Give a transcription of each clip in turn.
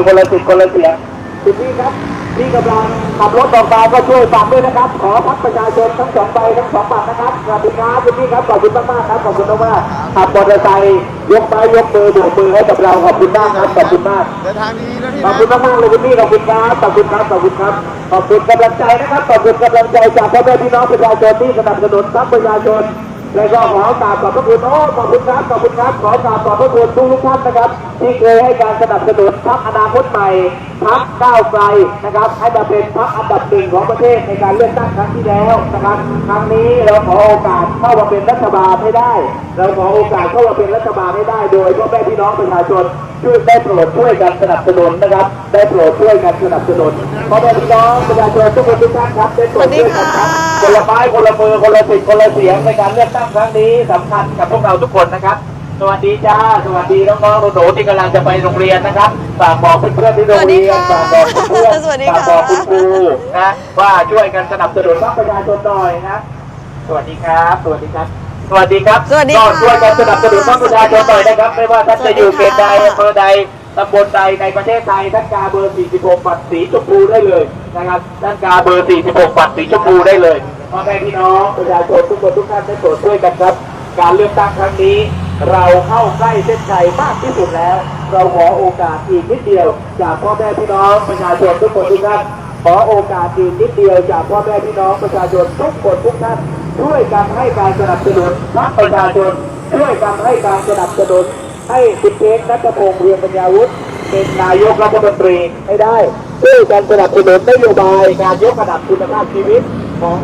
อคนละสิทธิ์คนละเสียงคุณพี่ครับที่กำลังขับรถออกมาก็ช่วยฝากด้วยนะครับ ขอพักประชาชนทั้งสองใบทั้งสองบัตรนะครับขอบคุณครับคุณพี่ครับขอบคุณมากๆครับขอบคุณมากๆขับมอเตอร์ไซค์ยกไม้ยกมือโบกมือให้กับเราขอบคุณมากครับขอบคุณมากเดินทางดีๆนะพี่ขอบนะคุณมากๆเลยคุณพี่ขอบคุณครับขอบคุณครับขอบคุณครับขอบคุณกำลังใจนะครับขอบคุณกำลังใจจากพ่อแม่พี่น้องประชาชนที่สนับสนุนทรัพย์ประชาชน และก็ขอกราบขอบพระคุณโอ้ขอบคุณครับขอบคุณครับขอกราบขอบพระคุณทุกทุกท่านนะครับ ที่เคยให้การสนับสนุนพรรคอนาคตใหม่พรรคก้าวไกลนะครับให้มาเป็นพรรคอันดับหนึ่งของประเทศในการเลือกตั้งครั้งที่แล้วนะครับครั้งนี้เราขอโอกาสเข้ามาเป็นรัฐบาลให้ได้ เราขอโอกาสเข้ามาเป็นรัฐบาลให้ได้ โดยพ่อแม่พี่น้องประชาชน ช่วยได้โปรดช่วยกันสนับสนุนนะครับ ได้โปรดช่วยกันสนับสนุนพ่อแม่พี่น้องประชาชนทุกคนทุกท่านครับได้โปรดช่วยกันครับคนละไม้คนละมือคนละสิทธิ์คนละเสียงในการเลือกตั้งครั้งนี้สำคัญกับพวกเราทุกคนนะครับ สวัสดีจ้า สวัสดีน้องๆหนูๆที่กำลังจะไปโรงเรียนนะครับฝากบอกเพื่อนๆที่โรงเรียนสวัฝากสดีบอกค่ะเพื่อนสวัสดีๆฝากค่ะบอกคุณครูนะว่าช่วยกันสนับสนุนพรรคประชาชนหน่อยนะ สวัสดีครับ สวัสดีครับ สวัสดีครับสวัสดีก็ค่ะช่วยกันสนับสนุนพรรคประชาชนหน่อยนะครับ ไม่ว่าท่านจะอยู่เขตใดอำเภอใดตำบลใดในประเทศไทยท่านกาเบอร์ 46 ปัดสีชมพูได้เลยนะครับท่านกาเบอร์ 46 ปัดสีชมพูได้เลยพ่อแม่พี่น้องประชาชนทุกคนทุกท่านได้โปรดช่วยกันครับ การเลือกตั้งครั้งนี้ เราเข้าใกล้เส้นชัยมากที่สุดแล้ว เราขอโอกาสอีกนิดเดียว จากพ่อแม่พี่น้องประชาชนทุกคนทุกท่านขอโอกาสอีกนิดเดียวจากพ่อแม่พี่น้องประชาชนทุกคนทุกท่าน ช่วยกันให้การสนับสนุนพรรคประชาชนช่วยกันให้การสนับสนุนให้คุณเอกนัทพงศ์เรียงปัญญาวุฒิเป็นนายกรัฐมนตรีให้ได้ช่วยกันสนับสนุนนโยบายการยกระดับคุณภาพชีวิตของ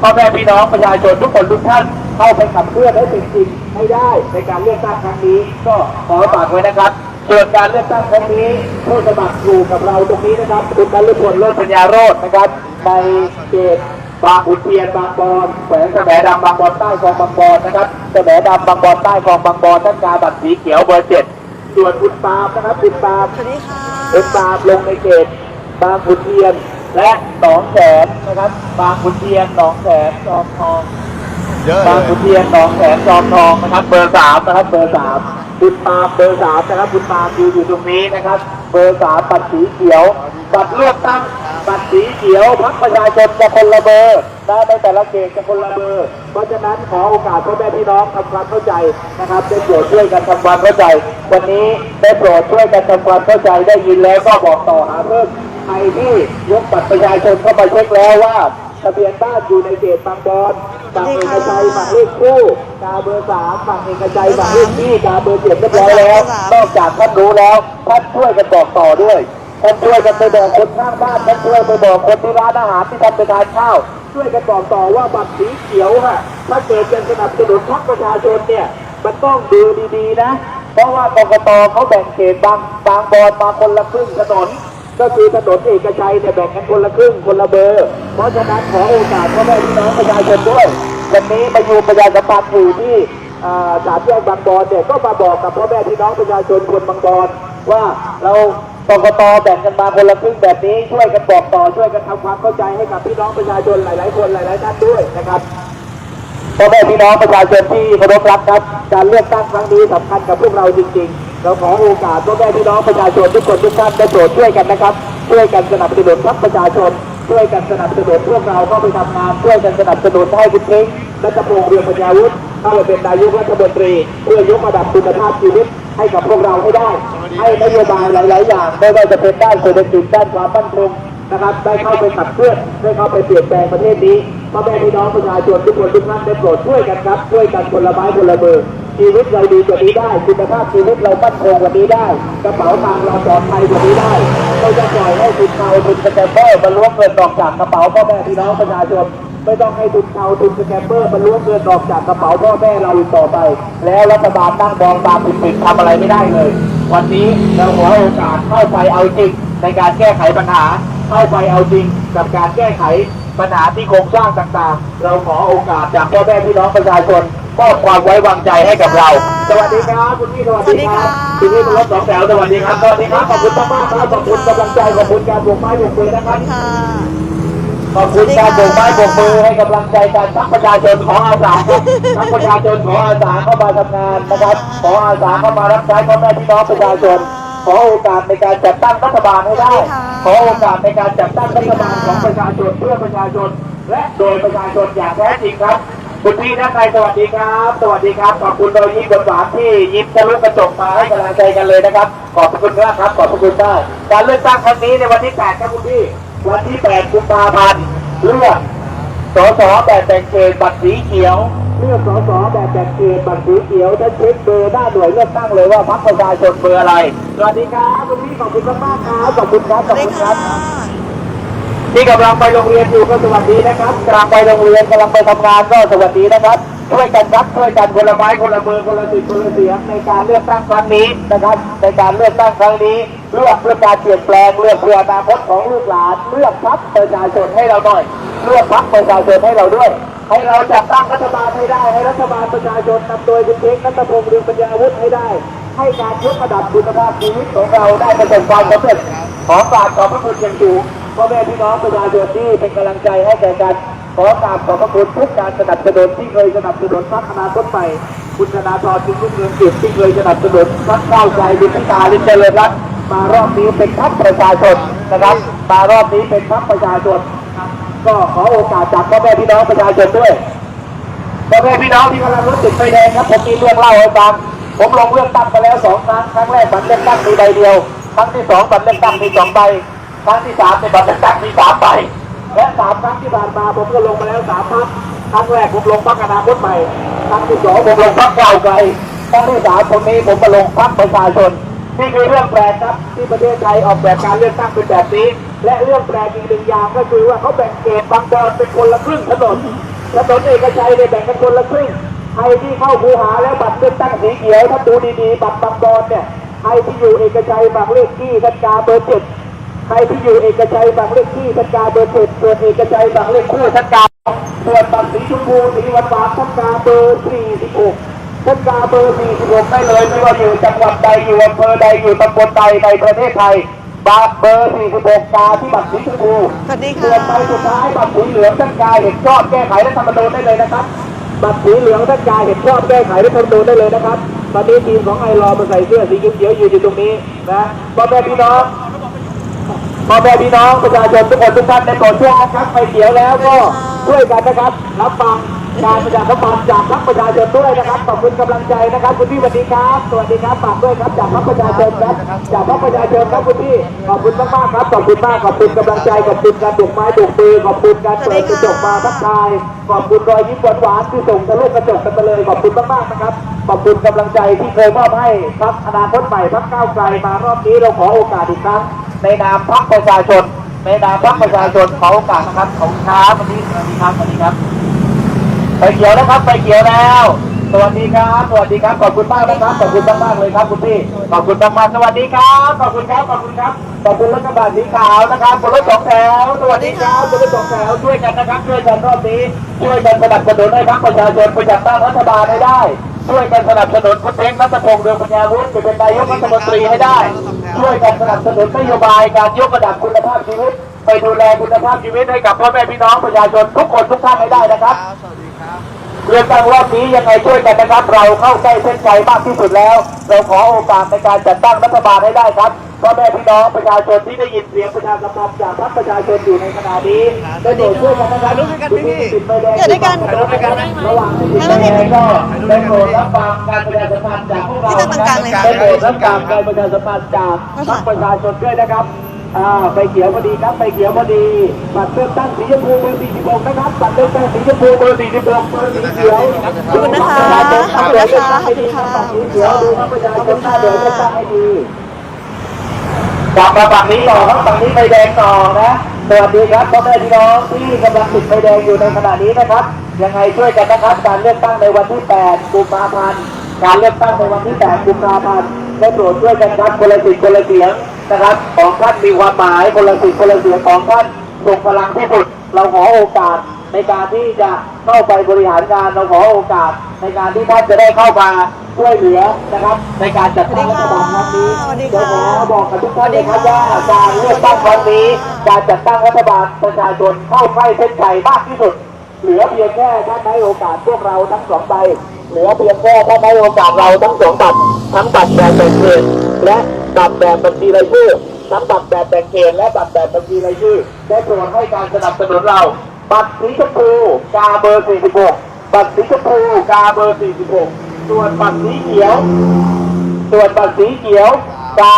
พ่อแม่พี่น้องประชาชนทุกคนทุกท่านเข้าไปขับเคลื่อนให้เป็นจริงให้ได้ในการเลือกตั้งครั้งนี้ ก็ขอฝากไว้นะครับส่วนการเลือกตั้งครั้งนี้ผู้สมัครอยู่กับเราตรงนี้นะครับ คุณนฤพลเลิศปัญญาโรจน์นะครับในเขต บางขุนเทียนบางบอนแขวงแสมดำบางบอนใต้คลองบางบอนนะครับแสมดำบางบอนใต้คลองบางบอนท่านกาบัตรสีเขียวเบอร์เจ็ดส่วนคุณปาล์มนะครับคุณปาล์มสวัสดีค่ะเป็นบางลงในเขตบางขุนเทียนและหนองแสนนะครับ บางขุนเทียนหนองแสนจอมทองเยอะบางเลขุยนเทียนหนองแสนจอมทองนะครับ เบอร์สามนะครับเบอร์สามคุณปาล์มเบอร์สามนะครับคุณปาล์มอยู่อยู่ตรงนี้นะครับ เบอร์สามบัตรสีเขียวบัตรเลือกตั้ง บัตรสีเขียวพักประชาชนจะคนละเบอร์นะในแต่ละเขตจะคนละเบอร์ เพราะฉะนั้นขอโอกาสพ่อแม่พี่น้องทำความเข้าใจนะครับได้โปรดช่วยกันทำความเข้าใจ วันนี้ได้โปรดช่วยกันทำความเข้าใจได้ยินแล้วก็บอกต่อหาเพิ่มใครที่ยกบัตรประชาชนเข้ามาเช็คแล้วว่าทะเบียนบ้านอยู่ในเขตบางบอนบางเอกชัยบางเลขคู่กาเบอร์สามบางเอกชัยบางเลขที่กาเบอร์เจ็ดเรียบร้อยแล้ว นอกจากท่านรู้แล้วท่านช่วยกันบอกต่อด้วย ท่านช่วยกันไปบอกคนข้างบ้านท่านช่วยไปบอกคนที่ร้านอาหารที่ท่านไปทานข้าว ช่วยกันบอกต่อว่าบัตรสีเขียวค่ะถ้าเกิดจะสนับสนุนพรรคประชาชนเนี่ยมันต้องดูดีๆนะ เพราะว่ากกตเขาแบ่งเขตบางบางบอนมาคนละครึ่งถนน ก็คือถนนเอกชัยเนี่ยแบ่งกันคนละครึ่งคนละเบอร์ เพราะฉะนั้นขอโอกาสพ่อแม่พี่น้องประชาชนด้วยวันนี้มาอยู่ประชาสัมพันธ์อยู่ที่อ่าสามแยกบางบอนเนี่ยก็มาบอกกับพ่อแม่พี่น้องประชาชนคนบางบอนว่าเรา กกตแบ่งกันมาคนละครึ่งแบบนี้ช่วยกันบอกต่อช่วยกันทำความเข้าใจให้กับพี่น้องประชาชนหลาย ๆ คนหลายๆท่านด้วยนะครับพ่อแม่พี่น้องประชาชนที่เคารพรักครับ การเลือกตั้งครั้งนี้สำคัญกับพวกเราจริง ๆ เราขอโอกาสพ่อแม่พี่น้องประชาชนทุกคนทุกท่านได้โปรดช่วยกันนะครับ ช่วยกันสนับสนุนพรรคประชาชน ช่วยกันสนับสนุนพวกเราเข้าไปทำงาน ช่วยกันสนับสนุนให้คุณเพ้งและตะพงษ์เรียงปัญญาวุฒิเข้าไปเป็นนายกรัฐมนตรีเพื่อยกระดับคุณภาพชีวิต ให้กับพวกเราให้ได้ ให้นโยบายหลาย ๆ อย่างไม่ว่าจะเป็นด้านเศรษฐกิจด้านความมั่นคงนะครับได้เข้าไปขับเคลื่อนได้เข้าไปเปลี่ยนแปลงประเทศนี้พ่อแม่พี่น้องประชาชนทุกคนทุกท่านได้โปรดช่วยกันครับช่วยกันคนละไม้คนละมือชีวิตเราดีกว่านี้ได้ คุณภาพชีวิตเรามั่นคงกว่านี้ได้ กระเป๋าตังค์เราปลอดภัยกว่านี้ได้ไม่จะปล่อยให้ทุนเทาทุนสแกมเปอร์มาล้วงเงินออกจากกระเป๋าพ่อแม่พี่น้องประชาชน ไม่ต้องให้ทุนเทาทุนสแกมเปอร์มาล้วงเงินออกจากกระเป๋าพ่อแม่เราอีกต่อไป แล้วรัฐบาลนั่งมองตามปิดๆทำอะไรไม่ได้เลย วันนี้เราขอโอกาสเข้าไปเอาจริงในการแก้ไขปัญหา เข้าไปเอาจริงกับการแก้ไขปัญหาที่โครงสร้างต่างๆ เราขอโอกาสจากพ่อแม่พี่น้องประชาชนมอบความไว้วางใจให้กับเรา สวัสดีครับคุณพี่สวัสดีครับคุณพี่รถสองแถวสวัสดีครับสวัสดีครับขอบคุณมากๆครับขอบคุณกำลังใจขอบคุณการบวกไม้บวกมือนะครับค่ะ ขอบคุณการโบกไม้โบกมือให้กำลังใจการพักประชาชนของอาสาครับพักประชาชนของอาสาเข้ามาทำงานนะครับขออาสาเข้ามารับใช้พ่อแม่พี่น้องประชาชน ขอโอกาสในการจัดตั้งรัฐบาลให้ได้สวัสดีค่ะขอโอกาสในการจัดตั้งรัฐบาลของประชาชนเพื่อประชาชน และโดยประชาชนอย่างแท้จริงครับคุณพี่ท่านใดสวัสดีครับ สวัสดีครับ ขอบคุณโดยยิ้มหวานๆที่ยิ้มทะลุกระจกมาให้กำลังใจกันเลยนะครับ ขอบพระคุณมากครับ ขอบพระคุณมาก การเลือกตั้งครั้งนี้ในวันที่ 8 ครับคุณพี่ วันที่ 8 กุมภาพันธ์เลือกสสแบบแบ่งเขตบัตรสีเขียว เลือกสสแบบแบ่งเขตบัตรสีเขียวท่านเช็คเบอร์หน้าหน่วยเลือกตั้งเลยว่าพรรคประชาชนเบอร์อะไร สวัสดีครับคุณพี่ขอบคุณมากๆครับขอบคุณครับสขวัอบสดีคุณคค่ะรับที่กำลังไปโรงเรียนอยู่ก็สวัสดีนะครับกำลังไปโรงเรียนกำลังไปทำงานก็สวัสดีนะครับ ช่วยกันรับช่วยกันคนละไม้คนละมือคนละสิทธิ์คนละเสียงในการเลือกตั้งครั้งนี้นะครับในการเลือกตั้งครั้งนี้เลือกเพื่อการเปลี่ยนแปลงเลือกเพื่ออนาคตของลูกหลานเลือกพรรคประชาชนให้เราหน่อยเลือกพรรคประชาชนให้เราด้วย ให้เราจัดตั้งรัฐบาลให้ได้ให้รัฐบาลประชาชนนำโดยคุณเอกนัทพงศ์เรืองปัญญาวุฒิให้ได้ ให้การยกระดับคุณภาพชีวิตของเราได้ประสบความสำเร็จขอกราบขอบพระคุณอย่างสูงพ่อแม่พี่น้องประชาชนที่เป็นกำลังใจให้แก่กัน ขอกราบขอบพระคุณทุกการสนับสนุนที่เคยสนับสนุนพรรคอนาคตใหม่คุณธนาธรจึงรุ่งเรืองกิจที่เคยสนับสนุนพรรคก้าวไกลดิพิตาลิเจริญรัตน์มารอบนี้เป็นพรรคประชาชนนะครับมารอบนี้เป็นพรรคประชาชนก็ขอโอกาสจากพ่อแม่พี่น้องประชาชนด้วยพ่อแม่พี่น้องที่กำลังรถติดไฟแดงครับผมมีเรื่องเล่าให้ฟังผมลงเลือกตั้งไปแล้วสองครั้งครั้งแรกบัตรเลือกตั้งมีใบเดียว ครั้งที่สองบัตรเลือกตั้งมีสองใบครั้งที่สามในบัตรเลือกตั้งมีสามใบ และสามครั้งที่ผ่านมาผมก็ลงมาแล้วสามครั้งครั้งแรกผมลงพรรคอนาคตใหม่ครั้งที่สองผมลงพรรคก้าวไกลครั้งที่สามผมนี้ผมมาลงพรรคประชาชนนี่คือเรื่องแปลกครับที่ประเทศไทยออกแบบการเลือกตั้งเป็นแบบนี้ และเรื่องแปลกอีกหนึ่งอย่างก็คือว่าเขาแบ่งเขตบางบอนเป็นคนละครึ่งถนนถนนเอกชัยเนี่ยแบ่งกันคนละครึ่งใครที่เข้าคูหาแล้วบัตรเลือกตั้งสีเขียวถ้าดูดีๆบัตรบางบอนเนี่ยใครที่อยู่เอกชัยบางเลขที่ทันกาเบอร์เจ็ด ใครที่อยู่เอกชัยบางเลขที่ทันกาเบอร์เจ็ดส่วนเอกชัยบางเลขคู่ทันกาส่วนบัตรสีชมพูสีหวานหวานทันกาเบอร์สี่สิบหกทันกาเบอร์สี่สิบหกได้เลยไม่ว่าอยู่จังหวัดใดอยู่อำเภอใดอยู่ตำบลใดในประเทศไทยบัตรเบอร์สี่สิบหกกาที่บัตรสีชมพูสวัสดีส่ค่ะวนใบสุดท้ายบัตรสีเหลืองท่านกายเห็นชอบแก้ไขรัฐธรรมนูญได้เลยนะครับบัตรสีเหลืองท่านกายเห็นชอบแก้ไขรัฐธรรมนูญได้เลยนะครับตอนนี้ทีมของไอรอมาใส่เสื้อสีเขียวๆอยู่อยู่ตรงนี้นะพ่อแม่พี่น้อง พ่อแม่พี่น้องประชาชนทุกคนทุกท่านในโปรดช่วงนะครับไฟเขียวแล้วก็ช่วยกันนะครับ รับฟังการประชาสัมพันธ์จากพรรคประชาชนด้วยนะครับขอบคุณกำลังใจนะครับคุณพี่สวัสดีครับสวัสดีครับฝากด้วยครับจากพรรคประชาชนครับจากพรรคประชาชนครับคุณพี่ขอบคุณมากๆครับขอบคุณมากขอบคุณกำลังใจขอบคุณการปลุกไม้ปลุกมือขอบคุณการเปิดกระจกมาทักทายขอบคุณรอยยิ้มหวานๆที่ส่งทะลุกระจกกันมาเลยขอบคุณมากๆนะครับขอบคุณกำลังใจที่เคยมอบให้พรรคอนาคตใหม่พรรคก้าวไกลมารอบนี้เราขอโอกาสอีกครั้ง ในนามพรรคประชาชน ในนามพรรคประชาชนเขอโอกาสนะครับขอบคุณครับวันนี้สวัสดีครับสวัสดีครับไฟเขียวนะครับไฟเขียวแล้ว สวัสดีครับ สวัสดีครับ ขอบคุณมากนะครับ ขอบคุณมากๆเลยครับคุณพี่ ขอบคุณมากๆสวัสดีครับ ขอบคุณครับ ขอบคุณครับ ขอบคุณรัฐบาลสีขาวนะครับบนรถสองแถว สวัสดีครับบนรถสองแถว ช่วยกันนะครับ ช่วยกันรอบนี้ ช่วยกันสนับสนุนให้พรรคประชาชนประจัดตั้งรัฐบาลให้ได้ ช่วยกันสนับสนุนคุณเพ็งรัตพงศ์เดืองปัญญาวุฒิจะเป็นนายกรัฐมนตรีให้ได้ ช่วยกันสนับสนุนนโยบายการยกระดับคุณภาพชีวิต ไปดูแลคุณภาพชีวิตให้กับพ่อแม่พี่น้องประชาชนทุกคนทุกท่านให้ได้นะครับ เรื่องตั้งรอบนี้ยังไงช่วยกันนะครับ เราเข้าใกล้เส้นชัยมากที่สุดแล้ว เราขอโอกาสในการจัดตั้งรัฐบาลให้ได้ครับพ่อแม่พี่น้องประชาชนที่ได้ยินเสียงประชาสัมพันธ์จากพรรคประชาชนอยู่ในขณะนี้ได้โปรดช่วยกันนะครับติดไฟแดงอยู่ด้วยกันระหว่างที่ติดไฟแดงก็ได้โปรดรับฟังการประชาสัมพันธ์จากพวกเราที่ตั้งตรงกลางเลยค่ะได้โปรดรับฟังการประชาสัมพันธ์จากพรรคประชาชนด้วยนะครับ อ่าไฟเขียวพอดีครับไฟเขียวพอดีบัตรเลือกตั้งสีชมพูเบอร์46นะครับบัตรเลือกตั้งสีชมพูเบอร์46เบอร์สีเขียวขอบคุณนะคะขอบคุณนะคะขอบคุณค่ะสีเขียวดูครับประชาชนหน้าเดินเลือกตั้งให้ดีกลับมาฝั่งนี้ต่อครับฝั่งนี้ไฟแดงต่อนะสวัสดีครับพ่อแม่พี่น้องที่กำลังติดไฟแดงอยู่ในขณะนี้นะครับ ยังไงช่วยกันนะครับ การเลือกตั้งในวันที่ 8 กุมภาพันธ์ การเลือกตั้งในวันที่ 8 กุมภาพันธ์ได้โปรดช่วยกันครับคนละสิทธิ์คนละเสียง นะครับ ของท่านมีความหมายคนละสิทธิ์คนละเสียงของท่านส่งพลังที่สุด เราขอโอกาสในการที่จะเข้าไปบริหารงานเราขอโอกาสในการที่ท่านจะได้เข้ามาช่วยเหลือนะครับ ในการจัดตั้งรัฐบาลครั้งนี้วัสดีเดี๋ยวค่ะขอบอกกับทุกท่านเลยครับว่าการเลือกตั้งครั้งนี้ การจัดตั้งรัฐบาลประชาชนเข้าใกล้เส้นชัยมากที่สุด เหลือเพียงแค่ท่านให้โอกาสพวกเราทั้งสองใบเหลือเพียงแค่ท่านให้โอกาสเราทั้งสองบัตรทั้งบัตรแบบแบ่งเขตและบัตรแบบบัญชีรายชื่อทั้งบัตรแบบแบ่งเขตและบัตรแบบบัญชีรายชื่อได้โปรดให้การสนับสนุนเราบัตรสีชมพูกาเบอร์ 46 บัตรสีชมพูกาเบอร์ 46 ส่วนบัตรสีเขียว ส่วนบัตรสีเขียวกา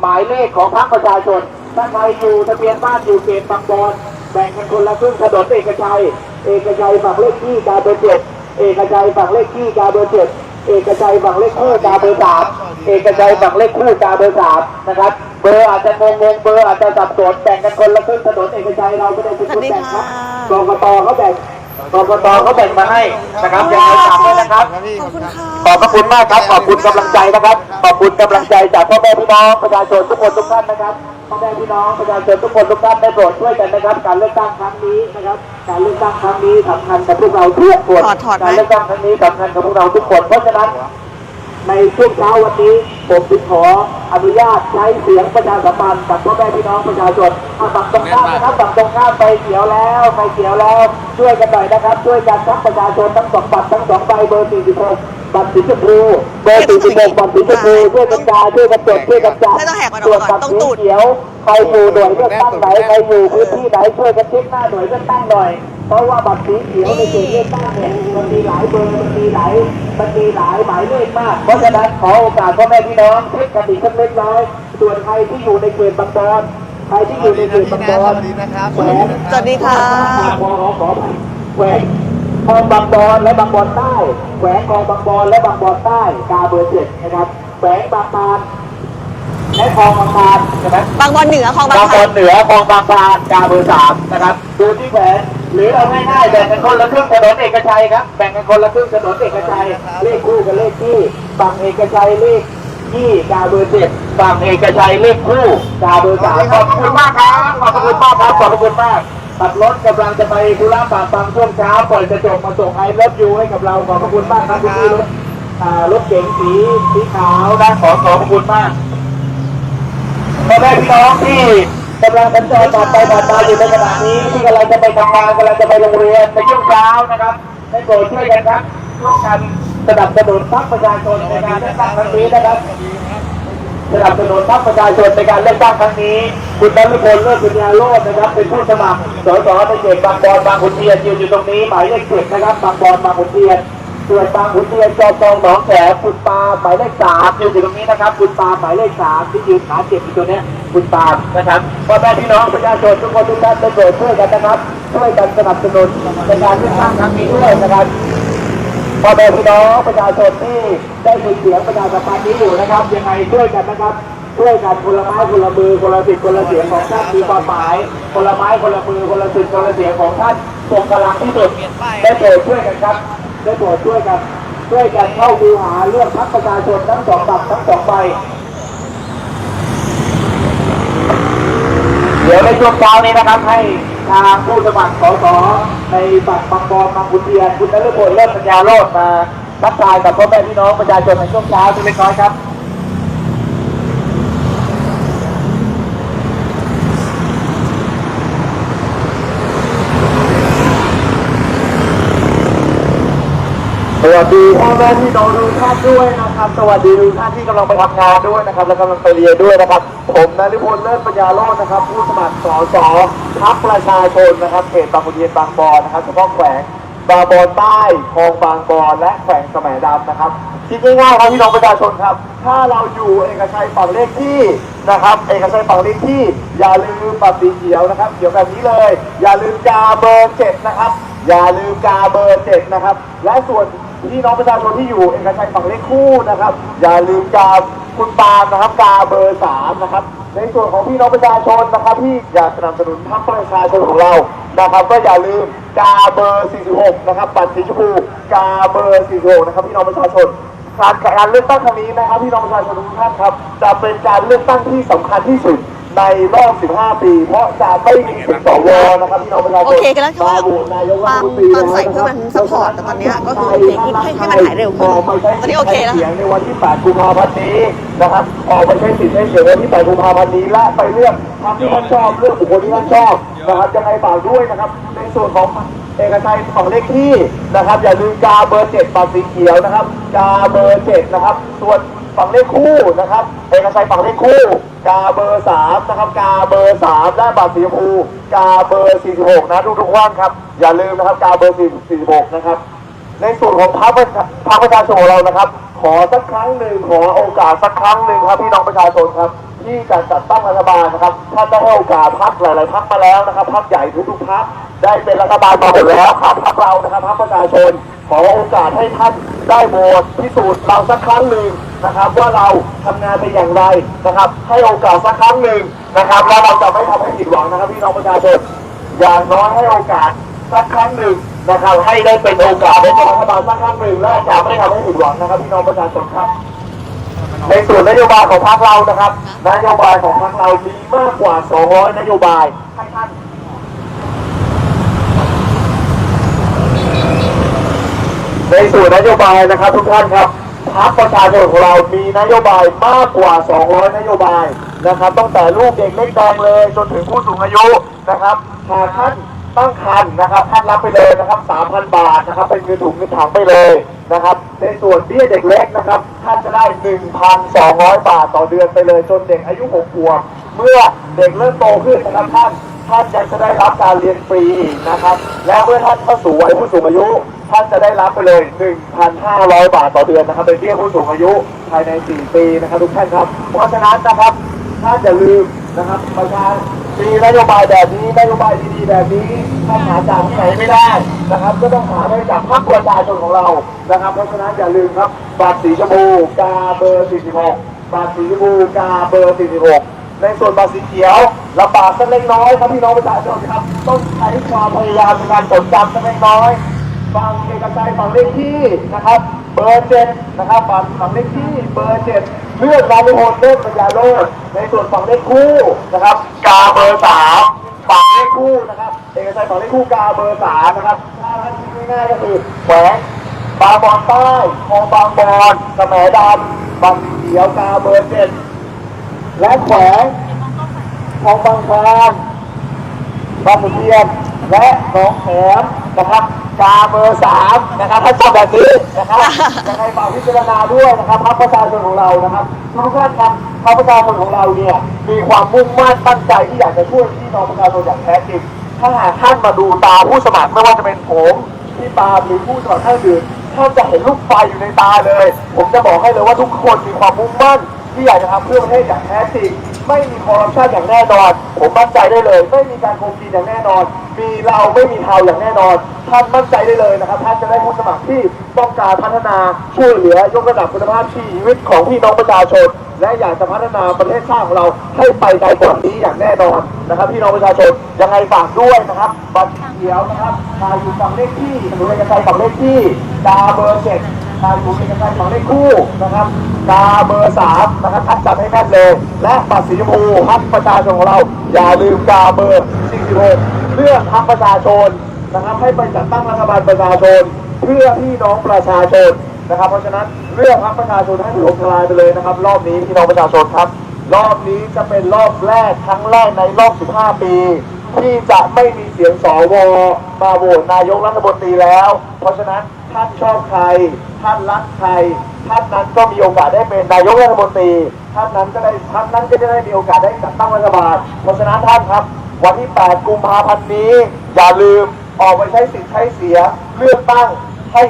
หมายเลขของพรรคประชาชนถ้าใครอยู่ทะเบียนบ้านอยู่เขตบางบอน แบ่งกันคนละครึ่งถนนเอกชัย เอกชัยฝั่งเลขที่กาเบอร์เจ็ดเอกชัยฝั่งเลขที่กาเบอร์เจ็ดเอกชัยฝั่งเลขคู่กาเบอร์สามเอกชัยฝั่งเลขคู่กาเบอร์สามนะครับ เบอร์อาจจะงงงๆเบอร์อาจจะสับสนแบ่งกันคนละครึ่งถนนเอกชัยเราไม่ได้เป็นคนแบ่งครับกกตเขาแบ่ง กกตเขาแบ่งมาให้นะครับยังไงฝากด้วยนะครับ ขอบคุณค่ะขอบพระคุณมากครับ ขอบคุณกำลังใจนะครับ ขอบคุณกำลังใจจากพ่อแม่พี่น้องประชาชนทุกคนทุกท่านนะครับ พ่อแม่พี่น้องประชาชนทุกคนทุกท่านได้โปรดช่วยกันนะครับ การเลือกตั้งครั้งนี้นะครับ การเลือกตั้งครั้งนี้สำคัญกับพวกเราทุกคน ถอดถอดไหม การเลือกตั้งครั้งนี้สำคัญกับพวกเราทุกคน เพราะฉะนั้น ในช่วงเช้าวันนี้ผมจึงขออนุญาตใช้เสียงประชาสัมพันธ์กับพ่อแม่พี่น้องประชาชนอะฝั่งตรงข้ามนะครับฝั่งตรงข้ามไปเขียวแล้วไปเขียวแล้วช่วยกันหน่อยนะครับ ช่วยกันทั้งประชาชนทั้งสองบัตรทั้งสองใบเบอร์46บัตรสีชมพูเบอร์46บัตรสีชมพูช่วยกันกาช่วยกันจดช่วยกันจับไม่ต้องแหกมันอส่อวนกก่บัอนตรต้องสีตูดเขียวใครอยู่หน่วยเลือกตั้งไหนใครอยู่พื้นที่ไหนช่วยกันเช็คหน้าหน่วยเลือกตั้งหน่อย เพราะว่าบัตรสีเขียวในเขตเลือกตั้งเนี่ยมันมีหลายเบอร์มันมีหลายมันมีหลายหมายเลขมาก เพราะฉะนั้นขอโอกาสพ่อแม่พี่น้องเช็คกันอีกสักเล็กน้อยส่วนใครที่อยู่ในเขตบางบอนใครที่อยู่ในเขตบางบอนสวัสดีนะครับแหวนสวัสดีค่ะขอขอขอแหวนคลองบางบอนและบางบอนใต้แหวนคลองบางบอนและบางบอนใต้กาเบอร์เจ็ดนะครับแหวนบางบานและคลองบางบานใช่ไหมบางบอนเหนือของบางบางพบลัอดลเหนือคลองบางบานกาเบอร์สามนะครับดูที่แหวน หรือเอาง่ายๆแบ่งกันคนละครึ่งถนนเอกชัยครับแบ่งกันคนละครึ่งถนนเอกชัยเลขคู่กับเลขที่ฝั่งเอกชัยเลขที่กาเบอร์เจ็ดฝั่งเอกชัยเลขคู่กาเบอร์สามขอบคุณมากครับขอบคุณมากครับขอบคุณมากตัดรถกำลังจะไปคุระปากบางช่วงเช้าปล่อยกระจกมาส่งไอ้รถยูให้กับเราขอบคุณมากครับคุณพี่รถรถเก๋งสีสีขาวนะขอขอบคุณมากพ่อแม่พี่น้องที่ กำลังสัญจรต่อไปผ่านมาอยู่ในขณะนี้ที่กำลังจะไปทำงานกำลังจะไปโรงเรียนในช่วงเช้านะครับได้โปรดช่วยกันครับร่วมกันสนับสนุนพรรคประชาชนในการเลือกตั้งครั้งนี้นะครับสนับสนุนพรรคประชาชนในการเลือกตั้งครั้งนี้ คุณนฤพลเลิศปัญญาโลดนะครับ เป็นผู้สมัครสสในเขตบางบอนบางขุนเทียนยืนอยู่ตรงนี้หมายเลขเจ็ดนะครับบางบอนบางขุนเทียน ส่วนบางขุนเทียนจอมทองหนองแขมคุณปาหมายเลขสามอยู่ตรงนี้นะครับคุณปาหมายเลขสามที่ยืนขาเจ็บอยู่ตัวเนี้ยคุณปานะครับพ่อแม่พี่น้องประชาชนทุกคนทุกท่านได้โปรดช่วยกันนะครับ ช่วยกันสนับสนุนในการเลือกตั้งครั้งนี้ด้วยนะครับพ่อแม่พี่น้องประชาชนที่ได้ยินเสียงประชาสัมพันธ์นี้อยู่นะครับยังไงช่วยกันนะครับช่วยกันคนละไม้คนละมือคนละสิทธิ์คนละเสียงของท่านมีความหมายคนละไม้คนละมือคนละสิทธิ์คนละเสียงของท่านทรงพลังที่สุดได้โปรดช่วยกันครับ ได้โปรดช่วยกันช่วยกันเข้าดูหาเรื่องพักประชาชนทั้งสองฝั่งทั้งสองใบเดี๋ยวในช่วงเช้านี้นะครับ ให้ทางผู้สมัครสสในบัตรบางบอนบางขุนเทียนคุณนฤพลเลิศปัญญาโรจน์มาทักทายกับพ่อแม่พี่น้องประชาชนในช่วงเช้าสักเล็กน้อยครับ สวัสดีพ่อแม่พี่น้องทุกท่านด้วยนะครับ สวัสดีทุกท่านที่กำลังไปทำงานด้วยนะครับ และกำลังไปเรียนด้วยนะครับ ผมนฤพลเลิศปัญญาโรจน์นะครับ ผู้สมัครสสพักประชาชนนะครับเขตบางขุนเทียนบางบอนนะครับเฉพาะแขวงบางบอนใต้คลองบางบอนและแขวงแสมดำนะครับคิดง่ายๆครับพี่น้องประชาชนครับ ถ้าเราอยู่เอกชัยฝั่งเลขที่นะครับ เอกชัยฝั่งเลขที่ อย่าลืมปัดสีเขียวนะครับเขียวแบบนี้เลย อย่าลืมกาเบอร์เจ็ดนะครับ อย่าลืมกาเบอร์เจ็ดนะครับ และส่วน พี่น้องประชาชนที่อยู่เอกชัยฝั่งเลขคู่นะครับ อย่าลืมกาคุณปาล์มนะครับกาเบอร์สามนะครับ ในส่วนของพี่น้องประชาชนนะครับที่อยากสนับสนุนพรรคประชาชนของเรานะครับ ก็อย่าลืมกาเบอร์ 46 นะครับบัตรสีชมพูกาเบอร์ 46 นะครับพี่น้องประชาชนการการเลือกตั้งครั้งนี้นะครับพี่น้องประชาชนทุกท่านครับ จะเป็นการเลือกตั้งที่สำคัญที่สุด ในรอบ 15 ปี เพราะจะไม่มีเสียงสวนะครับพี่น้องประชาชนโอเคกันแล้วค่ะว่ามาโหวตนายกรัฐฟังมนตรีฟังใส่เพื่อมันซัพพอร์ตแต่ตอนเนี้ยก็คือเพลงที่ให้ให้มันหายเร็วขึ้นออกไปใช้ตอนนี้โอเคแล้วเสียงในวันที่ 8 กุมภาพันธ์นี้นะครับออกไปใช้สิทธิ์ใช้เสียงวันที่ 8 กุมภาพันธ์นี้และไปเลือกพรรคที่ท่านชอบเลือกบุคคลที่ท่านชอบนะครับยังไงฝากด้วยนะครับในส่วนของเอกชัยฝั่งเลขที่นะครับอย่าลืมกาเบอร์เจ็ดฝั่งสีเขียวนะครับกาเบอร์เจ็ดนะครับส่วน ฝั่งเลขคู่นะครับเอกชัยฝั่งเลขคู่ กาเบอร์สามนะครับ กาเบอร์สามและบัตรสีชมพูกาเบอร์สี่สิบหกนะทุกทุกๆท่านครับ อย่าลืมนะครับ กาเบอร์สี่สี่สิบหกนะครับ ในส่วนของพรรคประชาพรรคประชาชนของเรานะครับ ขอสักครั้งหนึ่งขอโอกาสสักครั้งหนึ่งครับพี่น้องประชาชนครับที่จะจัดตั้งรัฐบาลนะครับท่านได้ให้โอกาสพรรคหลาย ๆพรรคมาแล้วนะครับพรรคใหญ่ทุกๆพรรคได้เป็นรัฐบาลมาหมดแล้วครับพรรคเรานะครับพรรคประชาชนขอโอกาสให้ท่าน ได้โหวตพิสูจน์เราสักครั้งหนึ่งนะครับ ว่าเราทำงานเป็นอย่างไรนะครับ ให้โอกาสสักครั้งหนึ่งนะครับแล้วเราจะไม่ทำให้ผิดหวังนะครับพี่น้องประชาชนอย่างน้อยให้โอกาสสักครั้งหนึ่งนะครับ ให้ได้เป็นโอกาสได้เป็นรัฐบาลสักครั้งหนึ่งและจะไม่ทำให้ผิดหวังนะครับพี่น้องประชาชนครับในส่วนนโยบายของพรรคเรานะครับ นโยบายของพรรคเรามีมากกว่า 200 นโยบาย ในส่วนนโยบายนะครับทุกท่านครับพรรคประชาชนของเรามีนโยบายมากกว่า 200 นโยบายนะครับตั้งแต่ลูกเด็กเล็กแดงเลยจนถึงผู้สูงอายุนะครับหากท่านตั้งครรภ์นะครับท่านรับไปเลยนะครับ 3,000 บาทนะครับเป็นเงินถุงเงินถังไปเลยนะครับ ในส่วนเบี้ยเด็กเล็กนะครับ ท่านจะได้ 1,200 บาทต่อเดือนไปเลย จนเด็กอายุ6ขวบเมื่อเด็กเริ่มโตขึ้นนะครับท่านท่านยังจะได้รับการเรียนฟรีอีกนะครับ และเมื่อท่านเข้าสู่วัยผู้สูงอายุ ท่านจะได้รับไปเลย 1,500 บาทต่อเดือนนะครับเป็นเบี้ยผู้สูงอายุภายใน 4 ปีนะครับทุกท่านครับ เพราะฉะนั้นนะครับท่านอย่าลืมนะครับประชามีนโยบายแบบนี้นโยบายดีๆแบบนี้ท่านหาจากที่ไหนไม่ได้นะครับ ก็ต้องหาได้จากพรรคประชาชนของเรานะครับ เพราะฉะนั้นอย่าลืมครับบัตรสีชมพูกาเบอร์ 46บัตรสีชมพูกาเบอร์ 46 ในส่วนบัตรสีเขียวลำบากสักเล็กน้อยครับพี่น้องประชาชนครับ ต้องใช้ความพยายามในการจดจำสักเล็กน้อย ฝั่งเอกชัยฝั่งเลขที่นะครับ เบอร์เจ็ดนะครับฝั่งฝั่งเลขที่เบอร์เจ็ดเลือกการโอนเล่นปัญญาโลดในส่วนฝั่งเลขคู่นะครับ กาเบอร์สามฝั่งเลขคู่นะครับเอกชัยฝั่งเลขคู่กาเบอร์สามนะครับถ้าท่านคิดง่ายๆก็คือแขวงบางบอนใต้คลองบางบอนสแหมดำบางเขียวกาเบอร์เจ็ดและแขวงคลองบางบอนบางขุนเทียนและหนองแขมนะครับ กาเบอร์สามนะครับถ้าจบแบบนี้นะครับยังไงฝากพิจารณาด้วยนะครับพรรคประชาชนของเรานะครับทุกท่านครับพรรคประชาชนของเราเนี่ยมีความมุ่งมั่นตั้งใจที่อยากจะช่วยพี่น้องประชาชนอย่างแท้จริงถ้าหากท่านมาดูตาผู้สมัครไม่ว่าจะเป็นผมพี่ปาหรือผู้สมัครท่านอื่นท่านจะเห็นลูกไฟอยู่ในตาเลย ผมจะบอกให้เลยว่าทุกคนมีความมุ่งมั่นที่อยากจะทำเพื่อประเทศอย่างแท้จริง ไม่มีคอร์รัปชันอย่างแน่นอน ผมมั่นใจได้เลย ไม่มีการโกงกินอย่างแน่นอน มีเราไม่มีเทาอย่างแน่นอน ท่านมั่นใจได้เลยนะครับ ท่านจะได้ผู้สมัครที่ต้องการพัฒนาช่วยเหลือยกระดับคุณภาพชีวิตของพี่น้องประชาชน และอยากจะพัฒนาประเทศชาติของเราให้ไปไกลกว่านี้อย่างแน่นอนนะครับ พี่น้องประชาชนยังไงฝากด้วยนะครับบัตรเขียวนะครับมาอยู่ฝั่งเลขที่ถนนเอกชัยฝั่งเลขที่ดาเบอร์เจ็ดนายอยู่ในกระจายฝั่งเลขคู่นะครับกาเบอร์สามนะครับท่านจำให้แม่นเลย และบัตรสีชมพูพักประชาชนของเรา อย่าลืมกาเบอร์ 46 เลือกพักประชาชนนะครับให้ไปจัดตั้งรัฐบาลประชาชน เพื่อพี่น้องประชาชนนะครับ เพราะฉะนั้นเลือกพักประชาชนให้ถล่มทลายไปเลยนะครับ รอบนี้พี่น้องประชาชนครับ รอบนี้จะเป็นรอบแรกครั้งแรกในรอบ 15 ปีที่จะไม่มีเสียงสวมาโหวตนายกรัฐมนตรีแล้ว เพราะฉะนั้นท่านชอบใคร ท่านรักใคร ท่านนั้นก็มีโอกาสได้เป็นนายกรัฐมนตรีท่านนั้นก็ได้ท่านนั้นก็จะได้มีโอกาสได้จัดตั้งรัฐบาลเพราะฉะนั้นท่านครับ วันที่ 8 กุมภาพันธ์นี้ อย่าลืมออกไปใช้สิทธิ์ใช้เสียงเลือกตั้งให้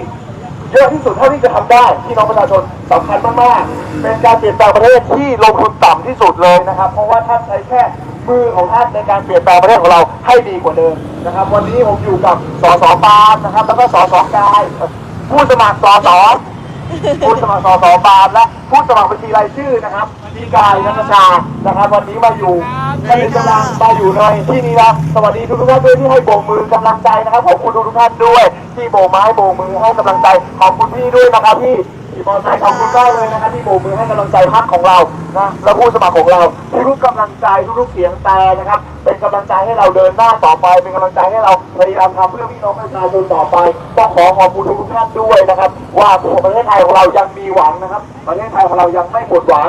เยอะที่สุดเท่าที่จะทำได้ที่น้องประชาชนสำคัญมากๆ เป็นการเปลี่ยนแปลงประเทศที่ลงทุนต่ำที่สุดเลยนะครับ เพราะว่าท่านใช้แค่มือของท่านในการเปลี่ยนแปลงประเทศของเราให้ดีกว่าเดิมนะครับ วันนี้ผมอยู่กับสสปาล์มนะครับ แล้วก็สสกาย ผู้สมัครสส ผู้สมัครสสบาลและผู้สมัครบัญชีรายชื่อนะครับพี่กายนัทชานะครับ วันนี้มาอยู่ในกำลังมาอยู่ในที่นี้นะสวัสดีทุกท่านด้วยที่ให้โบกมือกำลังใจนะครับขอบคุณทุกท่านด้วย ที่โบกไม้โบกมือให้กำลังใจขอบคุณพี่ด้วยนะครับพี่ พี่บอลไทยขอบคุณมากเลยนะครับที่โบกมือให้กำลังใจพรรคของเรานะและผู้สมัครของเราทุกๆกำลังใจทุกๆเสียงแต่นะครับ เป็นกำลังใจให้เราเดินหน้าต่อไป เป็นกำลังใจให้เราพยายามทำเพื่อพี่น้องประชาชนต่อไปต้องขอขอบคุณทุกท่านด้วยนะครับ ว่าประเทศไทยของเรายังมีหวังนะครับ ประเทศไทยของเรายังไม่หมดหวัง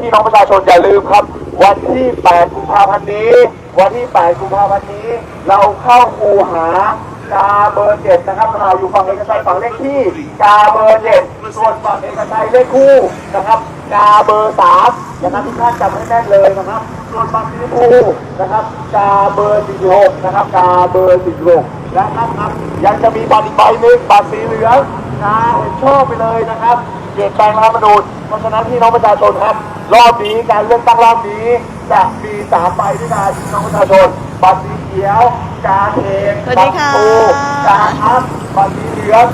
พี่น้องประชาชนอย่าลืมครับ วันที่ 8 กุมภาพันธ์นี้ วันที่ 8 กุมภาพันธ์นี้ เราเข้าคูหา กาเบอร์เจ็ดนะครับเราอยู่ฝั่งเอกชัยฝั่งเลขที่ กาเบอร์เจ็ดส่วนฝั่งเอกชัยเลขคู่นะครับ กาเบอร์สามนะครับทุกท่านจำให้แน่นเลยนะครับ ส่วนฝั่งสีชมพูนะครับ กาเบอร์สี่หกนะครับ กาเบอร์สี่หกและนะครับยังจะมีบัตรอีกใบหนึ่งบัตรสีเหลืองกาเห็นชอบไปเลยนะครับเปลี่ยนแปลงรัฐธรรมนูญเพราะฉะนั้นพี่น้องประชาชนครับ รอบนี้การเลือกตั้งรอบนี้จะมีสามใบด้วยกันพี่น้องประชาชน บัตรสีเขียวกาเทนสวัสดีค่ะบัตรปูกาอัพบัตรสีเหลือง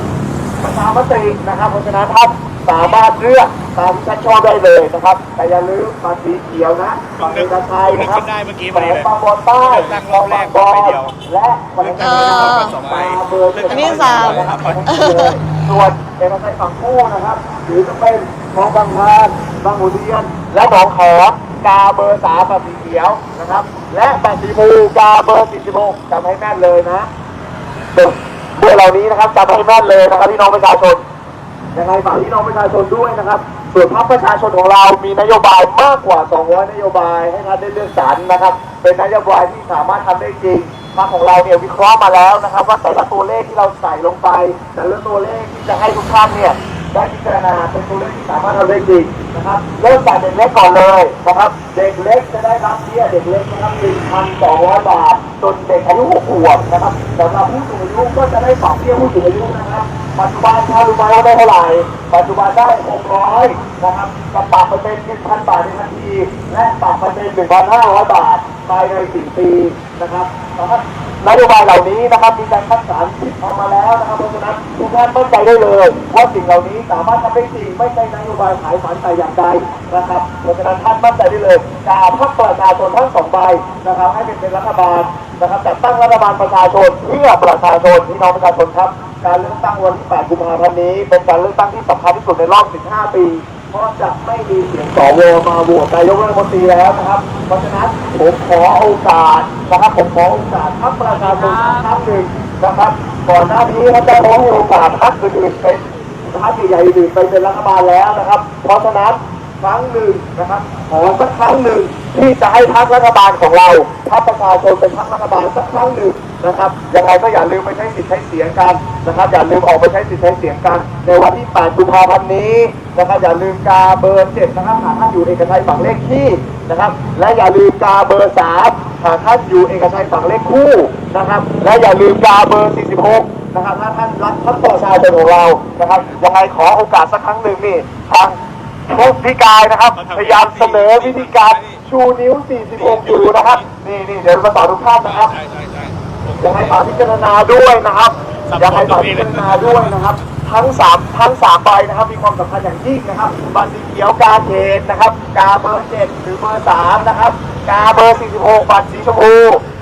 ประชามตินะครับเพราะฉะนั้นท่านสามารถเลือกตามที่ท่านชอบได้เลยนะครับ แต่อย่าลืมบัตรสีเขียวนะบัตรเอกชัยนะครับนึกขึ้นได้เมื่อกี้แสพอดีเลยงบางบอนใต้เลือกตั้งรอบแรกบางไปเดียว และบัตรเอกชัยเออตาเบอร์อันนี้สาม ส่วนเอกชัยฝั่งคู่นะครับ หรือจะเป็น คลองบางพานบางขุเทียน และหนองขามกาเบอร์สามบัตรสีเขียวนะครับ และบัตรสีมูกาเบอร์สี่สิบหกจำให้แม่นเลยนะเบอร์เหล่านี้นะครับจำให้แม่นเลยนะครับพี่น้องประชาชนยังไงฝากพี่น้องประชาชนด้วยนะครับส่วนพรรคประชาชนของเรามีนโยบายมากกว่า 200 นโยบายให้ท่านได้เลือกสรรนะครับ เป็นนโยบายที่สามารถทำได้จริงพรรคของเราเนี่ยวิเคราะห์มาแล้วนะครับ ว่าแต่ละตัวเลขที่เราใส่ลงไป แต่ละตัวเลขที่จะให้ทุกท่านเนี่ย ได้พิจารณาเป็นตัวเลขที่สามารถทำได้จริงนะครับเริ่มจากเด็กเล็กก่อนเลยนะครับเด็กเล็กจะได้รับเบี้ยเด็กเล็กนะครับ1,200บาทจนเด็กอายุ6ขวบนะครับสำหรับผู้สูงอายุก็จะได้ปรับเบี้ยผู้สูงอายุนะครับปัจจุบันถ้ารู้ไหมว่าได้เท่าไหร่ปัจจุบันได้600นะครับก็ปรับไปเป็น1,000บาทในทันทีและปรับไปเป็น1,500บาท ภายใน4ปีนะครับนะครับนโยบายเหล่านี้นะครับมีการคัดสรรที่ออกมาแล้วนะครับเพราะฉะนั้นทุกท่านมั่นใจได้เลยว่าสิ่งเหล่านี้สามารถทำได้จริงไม่ใช่นโยบายขายฝันแต่อย่างใดนะครับเพราะฉะนั้นท่านมั่นใจได้เลยการพักประชาชนทั้งสองใบนะครับให้เป็นเป็นรัฐบาลนะครับจัดตั้งรัฐบาลประชาชนเพื่อประชาชนพี่น้องประชาชนครับ การเลือกตั้งวันที่ 8 กุมภาพันธ์นี้ เป็นการเลือกตั้งที่สำคัญที่สุดในรอบ 15 ปี เพราะจะไม่มีเสียงสวมาโหวตนายกรัฐมนตรีแล้วนะครับ เพราะฉะนั้นผมขอโอกาสนะครับผมขอโอกาสพักประชาชนครั้งหนึ่งนะครับ ก่อนหน้านี้เขาจะขอให้โอกาสพักอื่นๆเป็นพักใหญ่ๆอื่นไปเป็นรัฐบาลแล้วนะครับ เพราะฉะนั้นครั้งหนึ่งนะครับขอสักครั้งหนึ่งที่จะให้พักรัฐบาลของเราพักประชาชนเป็นพักรัฐบาลสักครั้งหนึ่งนะครับยังไงก็อย่าลืมไปใช้สิทธิ์ใช้เสียงกันนะครับ อย่าลืมออกไปใช้สิทธิ์ใช้เสียงกัน ในวันที่ 8 กุมภาพันธ์นี้นะครับอย่าลืมกาเบอร์7นะครับหากท่านอยู่เอกชัยฝั่งเลขที่นะครับ และอย่าลืมกาเบอร์3หากท่านอยู่เอกชัยฝั่งเลขคู่นะครับ และอย่าลืมกาเบอร์ 46 นะครับถ้าท่านรักพักประชาชนของเรานะครับยังไงขอโอกาสสักครั้งหนึ่งนี่ทางทุกพิกายนะครับ พยายามเสนอวิธีการ ชูนิ้ว 46 อยู่นะครับ นี่นี่เดี๋ยวมาสอนทุกท่านนะครับใช่ใช่ใช่อยากให้ฝากพิจารณาด้วยนะครับสับสนอยากให้ฝากพิจารณาด้วยนะครับ ทั้งสามทั้งสามใบนะครับ มีความสำคัญอย่างยิ่งนะครับบัตรสีเขียวกาเทนนะครับ กาเบอร์เจ็ดหรือเบอร์สามนะครับ กาเบอร์46บัตรสีชมพู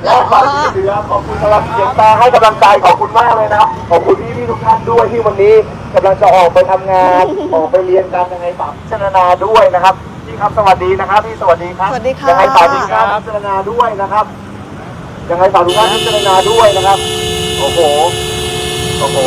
และบัตรสีเหลืองขอบคุณสำหรับเสียงตาให้กำลังใจขอบคุณมากเลยนะครับขอบคุณพี่พี่ๆทุกท่านด้วยที่วันนี้กำลังจะออกไปทำงานออกไปเรียนกันยังไงฝากพิจารณาด้วยนะครับ พี่ครับสวัสดีนะครับพี่สวัสดีครับสวัสดีค่ะยังไงฝากพี่ครับพิจารณาด้วยนะครับยังไงฝากทุกท่านพิจารณาด้วยนะครับโอ้โหโอ้โห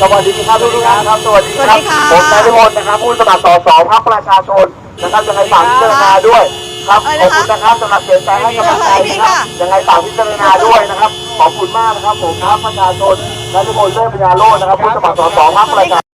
สวัสดีครับทุกท่านครับสวัสดีครับสวัสดีค่ะผมนายพิมลนะครับผู้สมัครสสพรรคประชาชนนะครับยังไงฝากพิจารณาด้วยครับอะไรขอบนะคะคุณนะครับสำหรับเสียงใจให้กำลังใจสวัสดีนะครับค่ะยังไงฝากพิจารณาด้วยนะครับขอบคุณมากนะครับผมครับประชาชนนายพิมลเลิศปัญญาโลดนะครับผู้สมัครสสพรรคประชา